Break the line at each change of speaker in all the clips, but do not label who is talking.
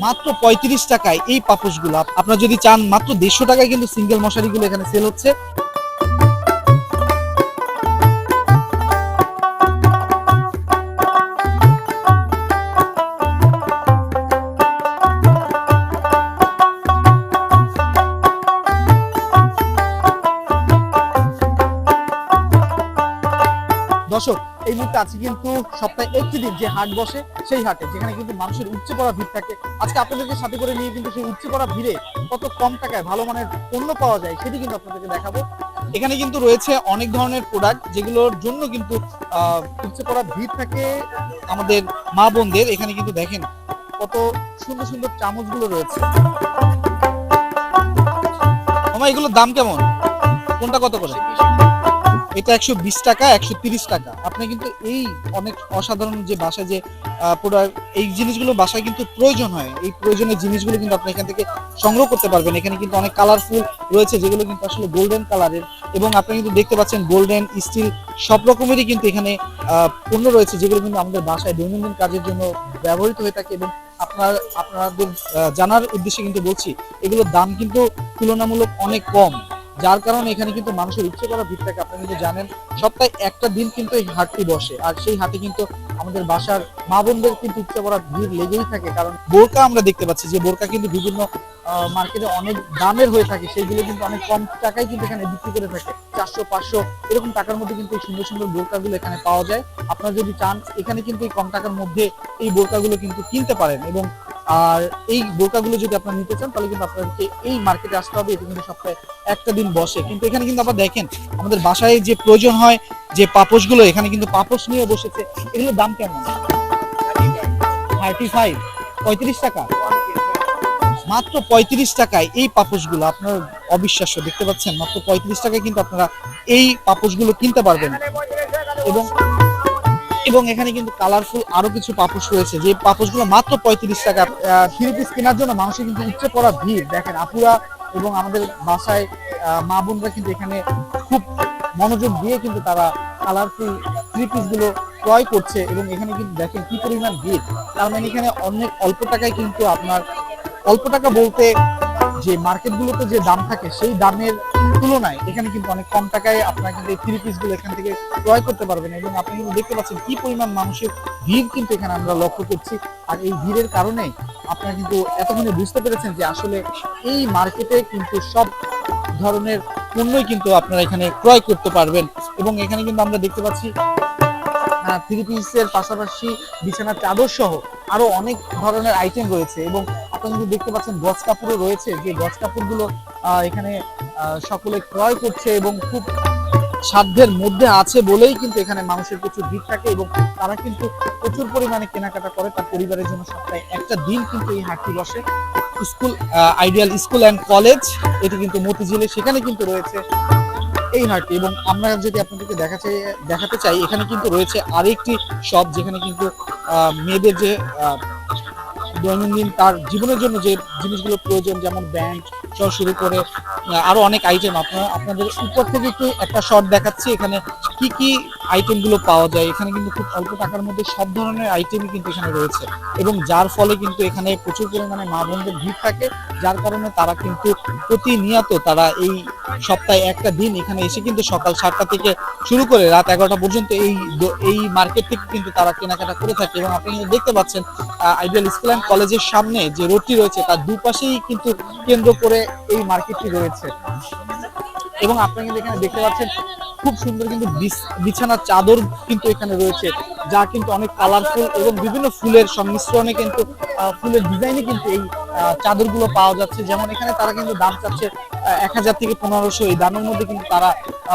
মাত্র পঁয়ত্রিশ টাকায় এই পাপোশগুলো আপ- আপনারা যদি চান, মাত্র দেড়শো টাকায় কিন্তু সিঙ্গেল মশারিগুলো এখানে সেল হচ্ছে। দর্শক এই মুহূর্তে আছে কিন্তু সপ্তাহে একটি দিন যে হাট বসে, সেই হাটে, যেখানে কিন্তু মানুষের উপচে পড়া ভিড় থাকে। আজকে আপনাদেরকে সাথে করে নিয়ে কিন্তু সেই উপচে পড়া ভিড়ে কত কম টাকায় ভালো মানের পণ্য পাওয়া যায় সেটি কিন্তু আপনাদেরকে দেখাবো। এখানে কিন্তু রয়েছে অনেক ধরনের প্রোডাক্ট যেগুলোর জন্য কিন্তু উপচে পড়া ভিড় থাকে আমাদের মা বোনদের। এখানে কিন্তু দেখেন কত সুন্দর সুন্দর চামচগুলো রয়েছে। আমার এগুলোর দাম কেমন? কোনটা কত করে? এটা একশো বিশ টাকা একশো তিরিশ টাকা। আপনি কিন্তু এই অনেক অসাধারণ যে বাসায় যে product, এই জিনিসগুলো বাসায় কিন্তু প্রয়োজন হয়। এই প্রয়োজনীয় জিনিসগুলো কিন্তু আপনি এখান থেকে সংগ্রহ করতে পারবেন। এখানে কিন্তু অনেক কালারফুল রয়েছে যেগুলো কিন্তু আসলে গোল্ডেন কালারের এবং আপনি কিন্তু দেখতে পাচ্ছেন গোল্ডেন স্টিল সব রকমেরই কিন্তু এখানে পণ্য রয়েছে যেগুলো কিন্তু আমাদের বাসায় দৈনন্দিন কাজের জন্য ব্যবহৃত হয়ে থাকে। এবং আপনার আপনাদের জানার উদ্দেশ্যে কিন্তু বলছি এগুলোর দাম কিন্তু তুলনামূলক অনেক কম। যার কারণে এখানে কিন্তু মানুষের ইচ্ছে করা ভিড় থাকে আপনি কিন্তু জানেন, সপ্তাহে একটা দিন কিন্তু এই হাটটি বসে। আর সেই হাটে কিন্তু আমাদের বাসার মা বোনদের কিন্তু ইচ্ছে করা ভিড় লেগেই থাকে, কারণ বোরকা আমরা দেখতে পাচ্ছি যে বোরকা কিন্তু বিভিন্ন মার্কেটে অনেক দামের হয়ে থাকে, সেইগুলো কিন্তু অনেক কম টাকায় কিন্তু এখানে বিক্রি করে থাকে। চারশো, পাঁচশো এরকম টাকার মধ্যে কিন্তু এই সুন্দর সুন্দর বোরকাগুলো এখানে পাওয়া যায়। আপনারা যদি চান, এখানে কিন্তু এই কম টাকার মধ্যে এই বোরকাগুলো কিন্তু কিনতে পারেন এবং আর এই বোরকাগুলো যদি আপনারা নিতে চান, তাহলে কিন্তু আপনাদেরকে এই মার্কেটে আসতে হবে। এটা কিন্তু সপ্তাহে একটা দিন বসে। কিন্তু এখানে কিন্তু আবার দেখেন, আমাদের বাসায় যে প্রয়োজন হয়, যে পাপোশগুলো, এখানে কিন্তু পাপোশ নিয়ে বসেছে। এগুলোর দাম কেমন? থার্টি ফাইভ পঁয়ত্রিশ টাকা। মাত্র পঁয়ত্রিশ টাকায় এই পাপোশগুলো আপনার অবিশ্বাস্য, দেখতে পাচ্ছেন? মাত্র পঁয়ত্রিশ টাকায় কিন্তু আপনারা এই পাপোশগুলো কিনতে পারবেন। এবং এবং এখানে কিন্তু কালারফুল আরও কিছু পাপোশ রয়েছে। যে পাপোশগুলো মাত্র পঁয়ত্রিশ টাকা। থ্রি পিস কেনার জন্য মানুষের কিন্তু উচ্চে পড়া ভিড়। দেখেন, আপুরা এবং আমাদের বাসায় মা বোনরা কিন্তু এখানে খুব মনোযোগ দিয়ে কিন্তু তারা কালারফুল থ্রি পিসগুলো ক্রয় করছে এবং এখানে কিন্তু দেখেন কি পরিমাণ ভিড়। তার মানে এখানে অনেক অল্প টাকায় কিন্তু আপনার, অল্প টাকা বলতে যে মার্কেটগুলোতে যে দাম থাকে, সেই দামের তুলনায় এখানে কিন্তু অনেক কম টাকায় আপনারা কিন্তু এই থ্রি পিসগুলো এখান থেকে ক্রয় করতে পারবেন এবং আপনি কিন্তু দেখতে পাচ্ছেন কি পরিমাণ মানুষের ভিড় কিন্তু এখানে আমরা লক্ষ্য করছি। আর এই ভিড়ের কারণে আপনারা কিন্তু এতক্ষণে বুঝতে পেরেছেন যে আসলে এই মার্কেটে কিন্তু সব ধরনের পণ্যই কিন্তু আপনারা এখানে ক্রয় করতে পারবেন এবং এখানে কিন্তু আমরা দেখতে পাচ্ছি থ্রি পিসের পাশাপাশি বিছানার চাদর সহ আরও অনেক ধরনের আইটেম রয়েছে এবং আপনারা কিন্তু দেখতে পাচ্ছেন গজ কাপড়ও রয়েছে, যে গজ কাপড়গুলো এখানে সকলে ক্রয় করছে এবং খুব সাধ্যের মধ্যে আছে বলেই কিন্তু এখানে মানুষের প্রচুর ভিড় থাকে এবং তারা কিন্তু প্রচুর পরিমাণে কেনাকাটা করে তার পরিবারের জন্য সপ্তাহে একটা দিন কিন্তু এই হাটটি বসে। School ideal school and college, এটি কিন্তু মতিঝিলে, সেখানে কিন্তু রয়েছে এই হাটটি এবং আমরা যদি আপনাদেরকে দেখাতে দেখাতে চাই, এখানে কিন্তু রয়েছে আরেকটি শপ যেখানে কিন্তু মেয়েদের যে দৈনন্দিন তার জীবনের জন্য যে জিনিসগুলো প্রয়োজন যেমন ব্যাংক সহ শুরু করে আহ, আরও অনেক আইটেম আপনারা আপনাদের উপর থেকে একটু একটা শর্ট দেখাচ্ছি। এখানে কি কি আইটেমগুলো পাওয়া যায়? এখানে কিন্তু খুব অল্প টাকার মধ্যে সব ধরনের আইটেমই কিন্তু এখানে রয়েছে। এবং যার ফলে কিন্তু এখানে প্রচুর পরিমাণে মা বোনদের ভিড় থাকে যার কারণে তারা কিন্তু প্রতিনিয়ত তারা এই সপ্তাহে একটা দিন এখানে এসে কিন্তু সকাল সাতটা থেকে শুরু করে রাত এগারোটা পর্যন্ত এই এই মার্কেট থেকে কিন্তু তারা কেনাকাটা করে থাকে। এবং আপনি দেখতে পাচ্ছেন আইডিয়াল স্কুল অ্যান্ড কলেজের সামনে যে রোডটি রয়েছে, তার দুপাশেই কিন্তু কেন্দ্র করে এই মার্কেটটি রয়েছে। এবং আপনি কিন্তু এখানে দেখতে পাচ্ছেন, খুব সুন্দর কিন্তু বিছ- বিছানার চাদর কিন্তু এখানে রয়েছে, যা কিন্তু অনেক কালারফুল এবং বিভিন্ন ফুলের সংমিশ্রণে কিন্তু ফুলের ডিজাইনে কিন্তু এই চাদরগুলো পাওয়া যাচ্ছে। যেমন এখানে তারা কিন্তু দাম চাচ্ছে এক হাজার থেকে পনেরোশো। এই দামের মধ্যে কিন্তু তারা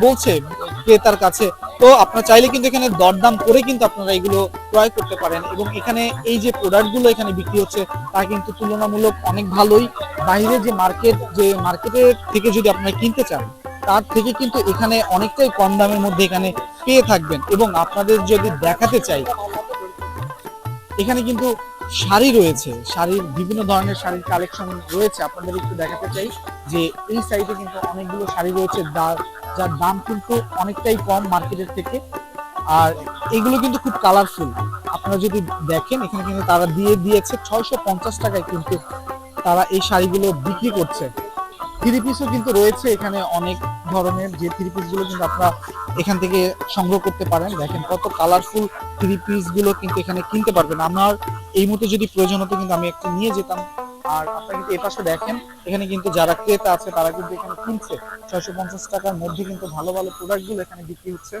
বলছে ক্রেতার কাছে। তো আপনারা চাইলে কিন্তু এখানে দরদাম করে কিন্তু আপনারা এগুলো ক্রয় করতে পারেন এবং এখানে এই যে প্রোডাক্টগুলো এখানে বিক্রি হচ্ছে, তা কিন্তু তুলনামূলক অনেক ভালোই। বাইরে যে মার্কেট যে মার্কেটের থেকে যদি আপনারা কিনতে চান, তার থেকে কিন্তু এখানে অনেকটাই কম দামের মধ্যে এখানে পেয়ে থাকবেন এবং আপনাদের যদি দেখাতে চাই, এখানে কিন্তু শাড়ি রয়েছে। শাড়ির বিভিন্ন ধরনের শাড়ির কালেকশন রয়েছে। আপনাদের একটু দেখাতে চাই যে এই সাইডে কিন্তু অনেকগুলো শাড়ি রয়েছে যার দাম কিন্তু অনেকটাই কম মার্কেটের থেকে। আর এগুলো কিন্তু খুব কালারফুল আপনারা যদি দেখেন, এখানে কিন্তু তারা দিয়ে দিয়েছে ছয়শো পঞ্চাশ টাকায় কিন্তু তারা এই শাড়িগুলো বিক্রি করছে। থ্রি পিসও কিন্তু রয়েছে এখানে অনেক ধরনের। যে থ্রি পিসগুলো কিন্তু আপনারা এখান থেকে সংগ্রহ করতে পারেন। দেখেন কত কালারফুল থ্রি পিসগুলো কিন্তু এখানে কিনতে পারবেন। আমার এই মুহূর্তে যদি প্রয়োজন হতো কিন্তু আমি একটু নিয়ে যেতাম। আর আপনারা কিন্তু এপাশে দেখেন এখানে কিন্তু যারা ক্রেতা আছে তারা কিন্তু এখানে কিনছে। ছয়শো পঞ্চাশ টাকার মধ্যে কিন্তু ভালো ভালো প্রোডাক্টগুলো এখানে বিক্রি হচ্ছে।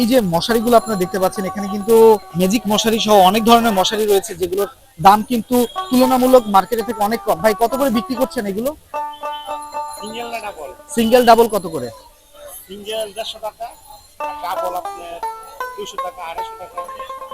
এই যে মশারিগুলো আপনারা দেখতে পাচ্ছেন এখানে কিন্তু ম্যাজিক মশারি সহ অনেক ধরনের মশারি রয়েছে যেগুলোর দাম কিন্তু তুলনামূলক মার্কেটে থেকে অনেক কম। ভাই কত করে বিক্রি করছেন এগুলো?
সিঙ্গেল ডাবল
সিঙ্গেল ডাবল কত করে?
সিঙ্গেল দেড়শো টাকা। ডাবল আপনার দুশো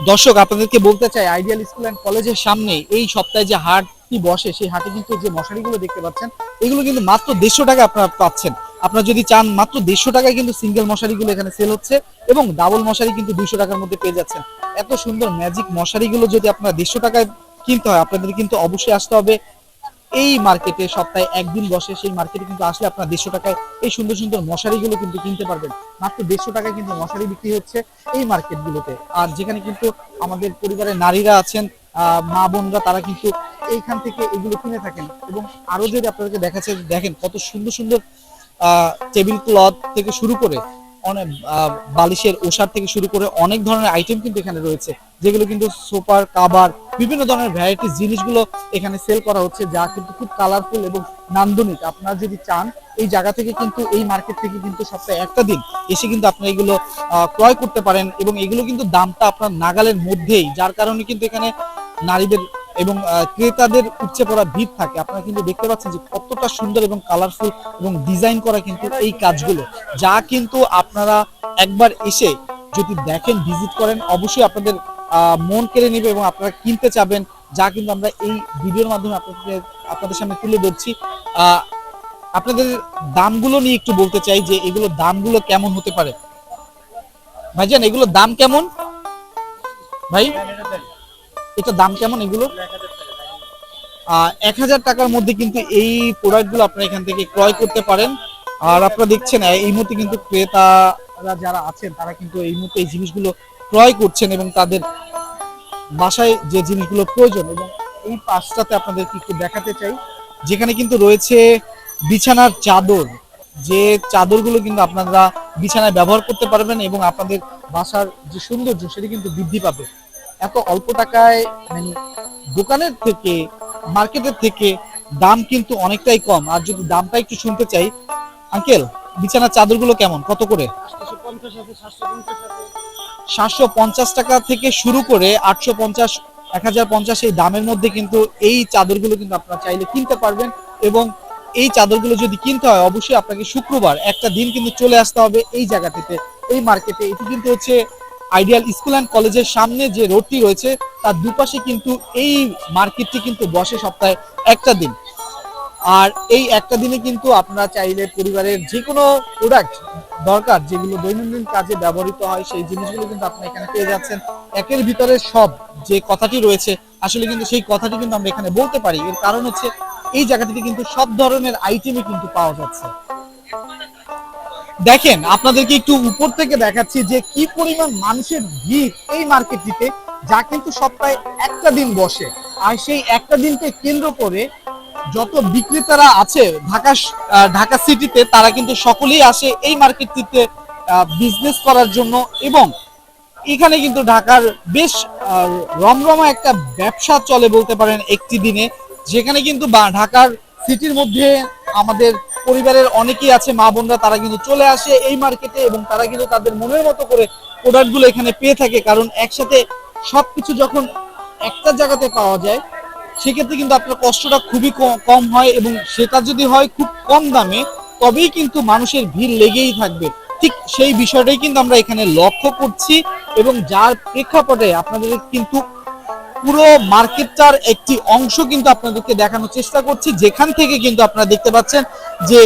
দর্শক, আপনাদেরকে বলতে চাই আইডিয়াল স্কুল অ্যান্ড কলেজের সামনে এই সপ্তাহে যে হাটটি বসে, সেই হাটে কিন্তু যে মশারিগুলো দেখতে পাচ্ছেন, এগুলো কিন্তু মাত্র দেড়শো টাকা আপনারা পাচ্ছেন। আপনারা যদি চান, মাত্র দেড়শো টাকায় কিন্তু সিঙ্গেল মশারিগুলো এখানে সেল হচ্ছে এবং ডাবল মশারি কিন্তু দুইশো টাকার মধ্যে পেয়ে যাচ্ছেন। এত সুন্দর ম্যাজিক মশারিগুলো যদি আপনারা দেড়শো টাকায় কিনতে হয়, আপনাদের কিন্তু অবশ্যই আসতে হবে। এই মার্কেটে সপ্তাহে একদিন বসে সেই মার্কেটে কিন্তু আসলে আপনারা দেড়শো টাকায় এই সুন্দর সুন্দর মশারিগুলো কিন্তু কিনতে পারবেন। মাত্র দেড়শো টাকায় কিন্তু মশারি বিক্রি হচ্ছে এই মার্কেটগুলোতে আর যেখানে কিন্তু আমাদের পরিবারের নারীরা আছেন মা বোনরা, তারা কিন্তু এইখান থেকে এগুলো কিনে থাকেন। এবং আরও যদি আপনাদেরকে দেখাচ্ছে, দেখেন কত সুন্দর সুন্দর টেবিল ক্লথ থেকে শুরু করে অনেক বালিশের ওষার থেকে শুরু করে অনেক ধরনের আইটেম কিন্তু এখানে রয়েছে, যেগুলো কিন্তু সোপার কাবার, বিভিন্ন ধরনের ভ্যারাইটিস জিনিসগুলো এখানে সেল করা হচ্ছে, যা কিন্তু খুব কালারফুল এবং নান্দনিক। আপনারা যদি চান, এই জায়গা থেকে কিন্তু, এই মার্কেট থেকে কিন্তু সপ্তাহে একটা দিন এসে কিন্তু আপনারা এগুলো ক্রয় করতে পারেন এবং এগুলো কিন্তু দামটা আপনার নাগালের মধ্যেই, যার কারণে কিন্তু এখানে নারীদের এবং ক্রেতাদের উপচে পড়া ভিড় থাকে। আপনারা কিন্তু দেখতে পাচ্ছেন যে কতটা সুন্দর এবং কালারফুল এবং ডিজাইন করা কিন্তু এই কাজগুলো। যা কিন্তু আপনারা একবার এসে যদি দেখেন ভিজিট করেন, অবশ্যই আপনাদের মন কেড়ে নেবে এবং আপনারা কিনতে চাবেন। যা কিন্তু আমরা এই ভিডিওর মাধ্যমে আপনাদের আপনাদের সামনে তুলে ধরছি। আপনাদের দামগুলো নিয়ে একটু বলতে চাই যে এগুলোর দামগুলো কেমন হতে পারে? ভাইজান, এগুলোর দাম কেমন? ভাই? এটা দাম কেমন এগুলো? এক হাজার টাকার মধ্যে কিন্তু এই প্রোডাক্টগুলো আপনারা এখান থেকে ক্রয় করতে পারেন। আর আপনারা দেখছেন এই মুহূর্তে কিন্তু ক্রেতারা যারা আছেন, তারা কিন্তু এই মুহূর্তে এই জিনিসগুলো ক্রয় করছেন এবং তাদের বাসায় যে জিনিসগুলো প্রয়োজন এবং এই পাশটাতে আপনাদেরকে একটু দেখাতে চাই। যেখানে কিন্তু রয়েছে বিছানার চাদর। যে চাদরগুলো কিন্তু আপনারা বিছানায় ব্যবহার করতে পারবেন এবং আপনাদের বাসার যে সৌন্দর্য, সেটি কিন্তু বৃদ্ধি পাবে। এত অল্প টাকায় মানে দোকানের থেকে, মার্কেটের থেকে দাম কিন্তু অনেকটাই কম। আর যদি দামটা একটু শুনতে চাই, আঙ্কেল, বিছানার চাদরগুলো কেমন? কত করে?
সাতশো পঞ্চাশ
টাকা থেকে শুরু করে আটশো পঞ্চাশ, এক হাজার পঞ্চাশ এই দামের মধ্যে কিন্তু এই চাদরগুলো কিন্তু আপনারা চাইলে কিনতে পারবেন এবং এই চাদরগুলো যদি কিনতে হয়, অবশ্যই আপনাকে শুক্রবার একটা দিন কিন্তু চলে আসতে হবে এই জায়গাটিতে, এই মার্কেটে। এটি কিন্তু হচ্ছে আইডিয়াল স্কুল অ্যান্ড কলেজের সামনে যে রোডটি রয়েছে, তার দুপাশে কিন্তু এই মার্কেটটি কিন্তু বসে সপ্তাহে একটা দিন। আর এই একটা দিনে কিন্তু আপনারা চাইলে পরিবারের যে কোনো প্রোডাক্ট দরকার, যেগুলো দৈনন্দিন কাজে ব্যবহৃত হয়, সেই জিনিসগুলো কিন্তু আপনি এখানে পেয়ে যাচ্ছেন। একের ভিতরে সব যে কথাটি রয়েছে, আসলে কিন্তু সেই কথাটি কিন্তু আমরা এখানে বলতে পারি। এর কারণ হচ্ছে, এই জায়গাটিতে কিন্তু সব ধরনের আইটেমই কিন্তু পাওয়া যাচ্ছে। দেখেন, আপনাদেরকে একটু উপর থেকে দেখাচ্ছি যে কি পরিমাণ মানুষের ভিড় এই মার্কেটটিতে, যা কিন্তু সপ্তাহে একটা দিন বসে। আর সেই একটা দিনকে কেন্দ্র করে যত বিক্রেতারা আছে ঢাকা ঢাকা সিটিতে, তারা কিন্তু সকলেই আসে এই মার্কেটটিতে বিজনেস করার জন্য। এবং এখানে কিন্তু ঢাকার বেশ রমরমা একটা ব্যবসা চলে বলতে পারেন একটি দিনে, যেখানে কিন্তু ঢাকার সিটির মধ্যে আমাদের পরিবারের অনেকেই আছে, মা বোনরা, তারা কিন্তু চলে আসে এই মার্কেটে এবং তারা কিন্তু তাদের মনের মতো করে প্রোডাক্টগুলো এখানে পেয়ে থাকে। কারণ একসাথে সবকিছু যখন একটা জায়গাতে পাওয়া যায়, সেক্ষেত্রে কিন্তু আপনার কষ্টটা খুবই কম হয় এবং সেটা যদি হয় খুব কম দামে, তবেই কিন্তু মানুষের ভিড় লেগেই থাকবে। ঠিক সেই বিষয়টাই কিন্তু আমরা এখানে লক্ষ্য করছি এবং যার প্রেক্ষাপটে আপনাদের কিন্তু পুরো মার্কেটটার একটি অংশ কিন্তু আপনাদেরকে দেখানোর চেষ্টা করছি। যেখান থেকে কিন্তু আপনারা দেখতে পাচ্ছেন যে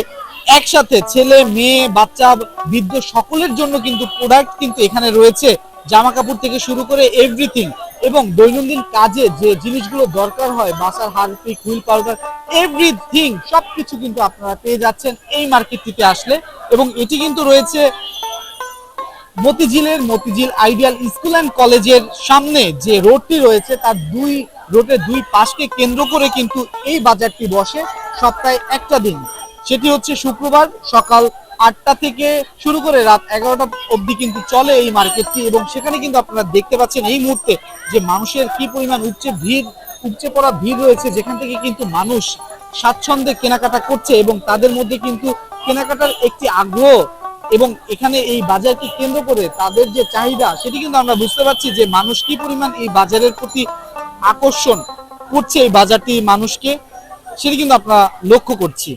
একসাথে ছেলে, মেয়ে, বাচ্চা, বৃদ্ধ সকলের জন্য কিন্তু প্রোডাক্ট কিন্তু এখানে রয়েছে। জামা কাপড় থেকে শুরু করে এভরিথিং এবং দৈনন্দিন কাজে যে জিনিসগুলো দরকার হয়, বাসার হারপিক হুইল পাউডার এভরিথিং সবকিছু কিন্তু আপনারা পেয়ে যাচ্ছেন এই মার্কেটটিতে আসলে। এবং এটি কিন্তু রয়েছে মতিঝিলের মতিঝিল আইডিয়াল স্কুল অ্যান্ড কলেজের সামনে যে রোডটি রয়েছে, তার দুই রোডের দুই পাশকে কেন্দ্র করে কিন্তু এই বাজারটি বসে সপ্তাহে একটা দিন। সেটি হচ্ছে শুক্রবার সকাল আটটা থেকে শুরু করে রাত এগারোটা অবধি কিন্তু চলে এই মার্কেটটি এবং সেখানে কিন্তু আপনারা দেখতে পাচ্ছেন এই মুহূর্তে যে মানুষের কি পরিমাণ উপচে ভিড়, উপচে পড়া ভিড় রয়েছে, যেখান থেকে কিন্তু মানুষ স্বাচ্ছন্দ্যে কেনাকাটা করছে এবং তাদের মধ্যে কিন্তু কেনাকাটার একটি আগ্রহ এবং এখানে এই বাজারকে কেন্দ্র করে তাদের যে চাহিদা, সেটি কিন্তু আমরা বুঝতে পারছি যে মানুষ কি পরিমাণ এই বাজারের প্রতি আকর্ষণ করছে এই বাজারটি মানুষকে, সেটি কিন্তু আমরা লক্ষ্য করছি।